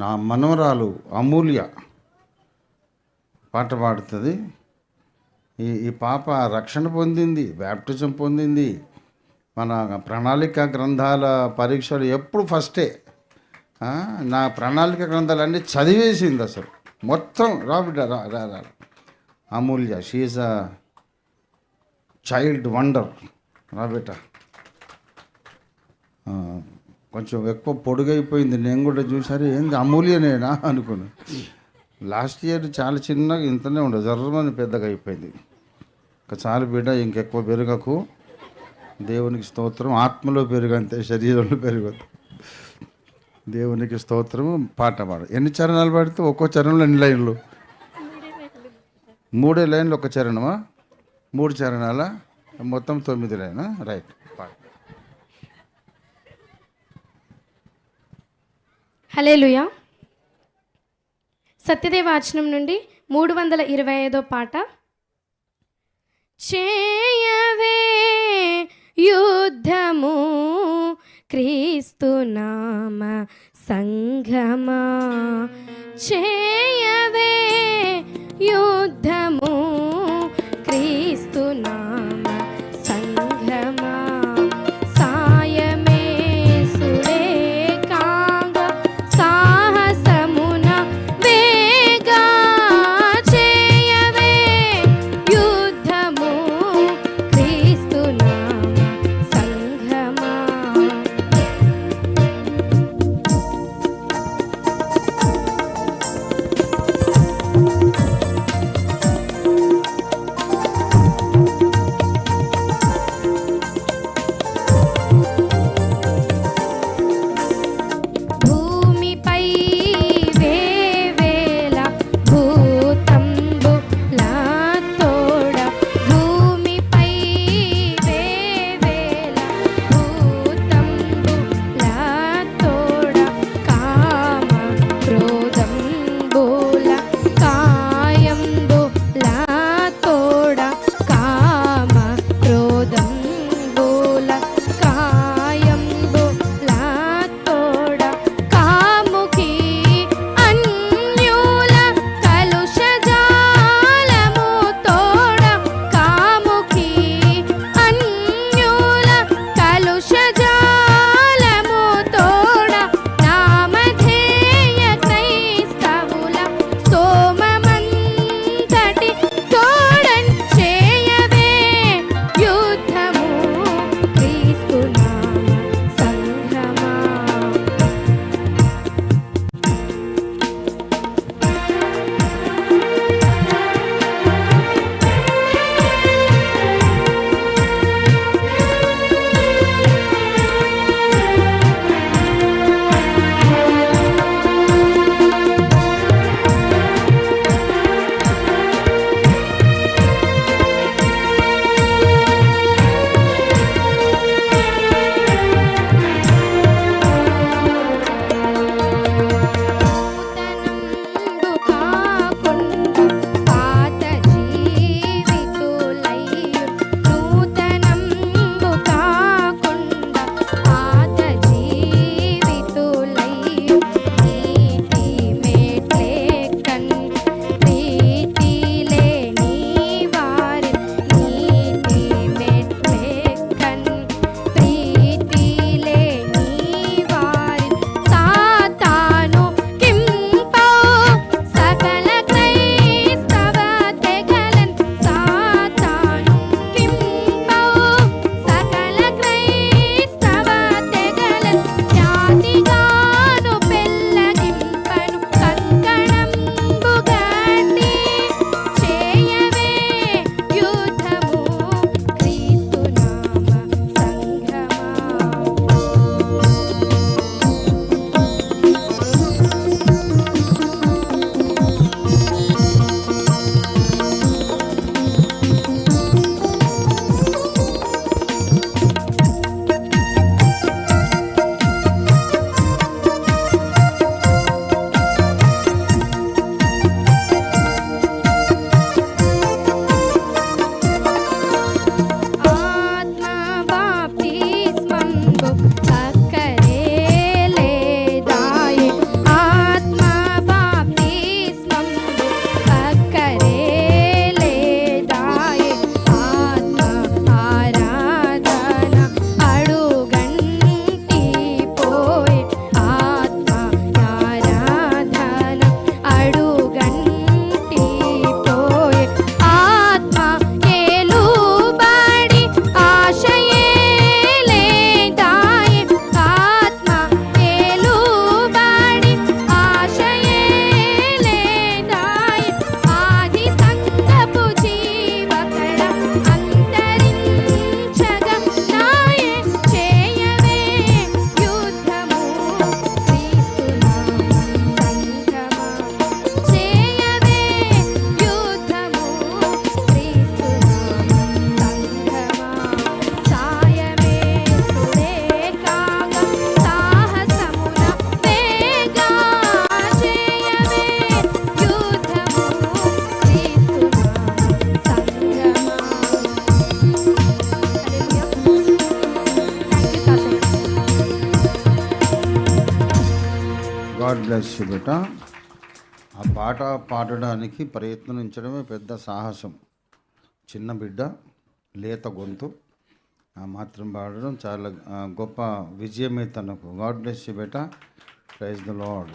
నా మనవరాలు అమూల్య పాట పాడుతుంది. ఈ ఈ పాప రక్షణ పొందింది బ్యాప్టిజం పొందింది. మన ప్రణాళిక గ్రంథాల పరీక్షలు ఎప్పుడు ఫస్టే. నా ప్రణాళిక గ్రంథాలన్నీ చదివేసింది అసలు. మొత్తం రా బిడ్డ రా రా Amulya she a child wonder రా బిడ్డ. కొంచెం ఎక్కువ పొడుగైపోయింది. నేను కూడా చూసారు ఏంది అమూల్యనేనా? అనుకుని లాస్ట్ ఇయర్ చాలా చిన్నగా ఇంతనే ఉండదు జర్రమని పెద్దగా అయిపోయింది. ఇంకా చాలు బిడ్డ ఇంకెక్కువ పెరగకు. దేవునికి స్తోత్రం ఆత్మలో పెరుగంతే శరీరంలో పెరగదు. దేవునికి స్తోత్రం పాట పాడు. ఎన్ని చరణాలు పాడితే ఒక్కో చరణంలో ఎన్ని లైన్లు? మూడే లైన్లు ఒక చరణమా? మూడు చరణాల? మొత్తం తొమ్మిది లైనా? రైట్. హలేలుయా సత్యదేవాచనం నుండి మూడు వందల ఇరవై ఐదో పాట. చేయవే యుద్ధము క్రీస్తునామ సంఘమా. చేయవే యుద్ధము క్రీస్తునామ గాడ్ బ్లెస్ యూ బేట. ఆ పాట పాడడానికి ప్రయత్నించడమే పెద్ద సాహసం. చిన్న బిడ్డ లేత గొంతు ఆ మాత్రం పాడడం చాలా గొప్ప విజయమే తనకు. గాడ్ బ్లెస్ యూ బేట. Praise the lord